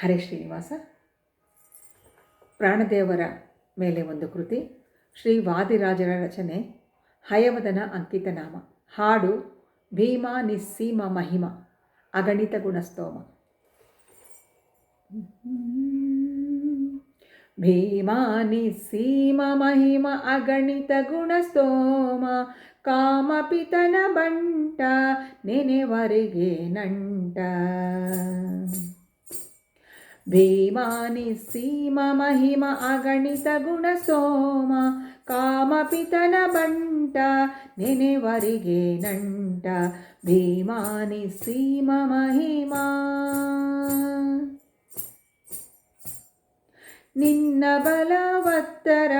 ಹರೇ ಶ್ರೀನಿವಾಸ. ಪ್ರಾಣದೇವರ ಮೇಲೆ ಒಂದು ಕೃತಿ. ಶ್ರೀ ವಾದಿರಾಜರ ರಚನೆ. ಹಯವದನ ಅಂಕಿತ ನಾಮ. ಹಾಡು. ಭೀಮಾ ನಿಸ್ಸೀಮ ಮಹಿಮ. ಅಗಣಿತ ಗುಣಸ್ತೋಮ. ಭೀಮಾ ನಿಸ್ಸೀಮ ಮಹಿಮ. ಅಗಣಿತ ಗುಣಸ್ತೋಮ. ಕಾಮಪಿತನ ಬಂಟ. ನೆನೆವರೆಗೆ ನಂಟ. ಭೀಮಾನಿ ಸೀಮ ಮಹಿಮ ಅಗಣಿತ ಗುಣ ಸೋಮ ಕಾಮಪಿತನ ಬಂಟ ನೆನೆವರಿಗೆ ನಂಟ. ಭೀಮಾನಿ ಸೀಮ ಮಹಿಮಾ. ನಿನ್ನ ಬಲವತ್ತರ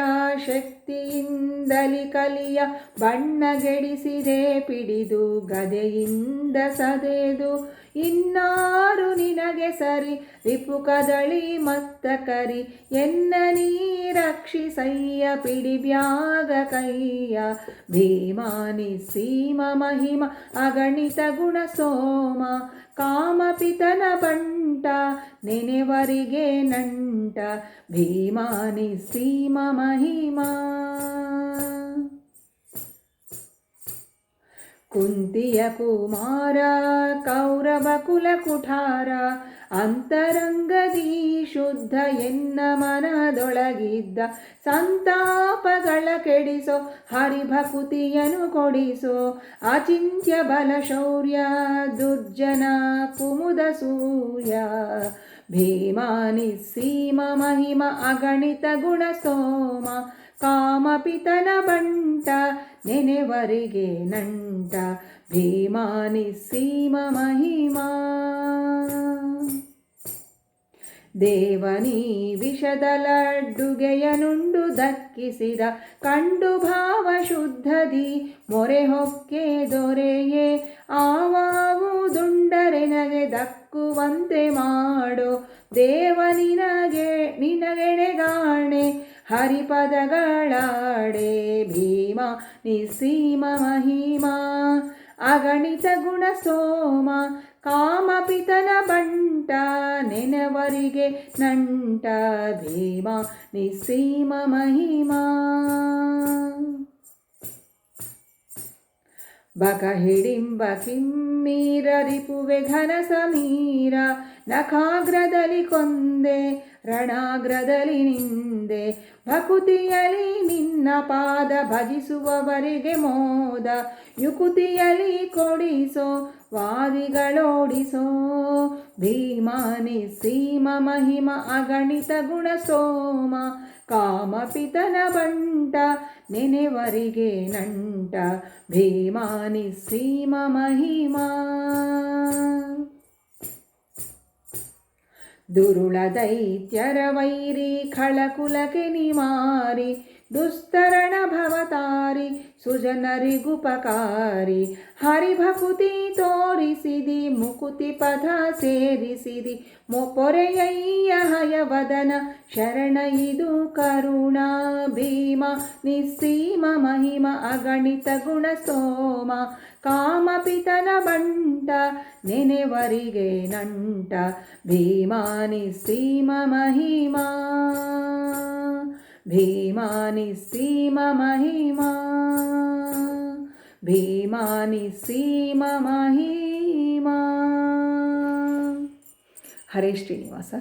ಶಕ್ತಿಯಿಂದಲಿ ಕಲಿಯ ಬಣ್ಣಗೆಡಿಸಿದೆ ಪಿಡಿದು ಗದೆಯಿಂದ ಸದೆದು. ಇನ್ನಾರು ನಿನಗೆ ಸರಿ ರಿಪು ಕದಳಿ ಮತ್ತ ಕರಿ, ಎನ್ನ ನೀ ರಕ್ಷಿಸಯ್ಯ ಪಿಡಿಬ್ಯಾಗ ಕೈಯ. ಭೀಮಾನಿ ಸೀಮ ಮಹಿಮ, ಅಗಣಿತ ಗುಣ ಸೋಮ ಕಾಮಪಿತನ ಬಂಟ ನೆನೆವರಿಗೆ ನಂಟ. ಭೀಮಾನಿ ಸೀಮ ಮಹಿಮಾ. ಕುಂತಿಯ ಕುಮಾರ, ಕೌರವ ಕುಲ ಕುಠಾರ ಅಂತರಂಗದಿ ಶುದ್ಧ ಎನ್ನ ಮನದೊಳಗಿದ್ದ ಸಂತಾಪಗಳ ಕೆಡಿಸೋ ಹರಿಭಕುತಿಯನು ಕೊಡಿಸೋ, ಅಚಿಂತ್ಯ ಬಲ ಶೌರ್ಯ, ದುರ್ಜನ ಕುಮುದ ಸೂರ್ಯ ಭೀಮಾನಿ ಸೀಮ ಮಹಿಮ ಅಗಣಿತ ಗುಣ ಸೋಮ ಕಾಮಪಿತನ ಬಂಟ, ನೆನೆವರಿಗೆ ನಂಟ, ಭೀಮಾನಿ ಸೀಮ ಮಹಿಮಾ. ದೇವನಿ ವಿಷದ ಲಡ್ಡುಗೆಯನುಂಡು ದಕ್ಕಿಸಿದ ಕಂಡು ಭಾವ ಶುದ್ಧದಿ, ಮೊರೆ ಹೊಕ್ಕೆ ದೊರೆಯೇ, ಆವಾವು ದುಂಡರೆನಗೆ ದಕ್ಕುವಂತೆ ಮಾಡೋ ದೇವ ನಿನಗೆ ನಿನಗೆಣೆಗಾಣೆ ಹರಿಪದಗಳಾಡೆ ಭೀಮ ನಿಸೀಮ ಮಹಿಮಾ, ಅಗಣಿತ ಗುಣ ಸೋಮ, ಕಾಮಪಿತನ ಬಂಟ, ನೆನವರಿಗೆ ನಂಟ, ಭೀಮ ನಿಸೀಮ ಮಹಿಮಾ. ಬಕ ಹಿಡಿಂಬ ಕಿಮ್ಮೀರ ರಿಪುವೆ ಘನ ಸಮೀರ ನಖಾಗ್ರದಲ್ಲಿ ಕೊಂದೆ, ರಣಾಗ್ರದಲ್ಲಿ ನಿಂದೆ ಭಕುತಿಯಲಿ ನಿನ್ನ ಪಾದ ಭಜಿಸುವವರಿಗೆ ಮೋದ ಯುಕುತಿಯಲಿ ಕೊಡಿಸೋ, ವಾದಿಗಳೋಡಿಸೋ, ಭೀಮಾನಿ ಸೀಮ ಮಹಿಮ ಅಗಣಿತ ಗುಣ ಸೋಮ ಕಾಮಪಿತನ ಬಂಟ ನೆನೆವರಿಗೆ ನಂಟ, ಭೀಮಾನಿ ಸೀಮ ಮಹಿಮಾ. ದುರುಳ ದೈತ್ಯರ ವೈರಿ ಖಳಕುಲಕೆ ನಿಮಾರಿ ದುಸ್ತರಣ ಭವತಾರಿ ಸುಜನರಿಗುಪಕಾರಿ ಹರಿಭಕುತಿ ತೋರಿಸಿದಿ ಮುಕುತಿ ಪಥ ಸೇರಿಸಿದಿ ಮೊಪೊರೆಯಯ್ಯ ಹಯವದನ ಶರಣ ಇದು ಕರುಣ, ಭೀಮ, ನಿಸ್ಸೀಮ, ಮಹಿಮ, ಅಗಣಿತ ಗುಣ ಸೋಮ. ಕಾಮಪಿತನ ಬಂಟ, ನೆನೆವರಿಗೆ ನಂಟ ಭೀಮಾನಿ ನಿಸ್ಸೀಮ, ಮಹಿಮಾ. ಭೀಮಾನಿ ನಿಸ್ಸೀಮ, ಮಹಿಮಾ. ಭೀಮಾನಿ ನಿಸ್ಸೀಮ, ಮಹಿಮಾ. ಹರೇ ಶ್ರೀನಿವಾಸ.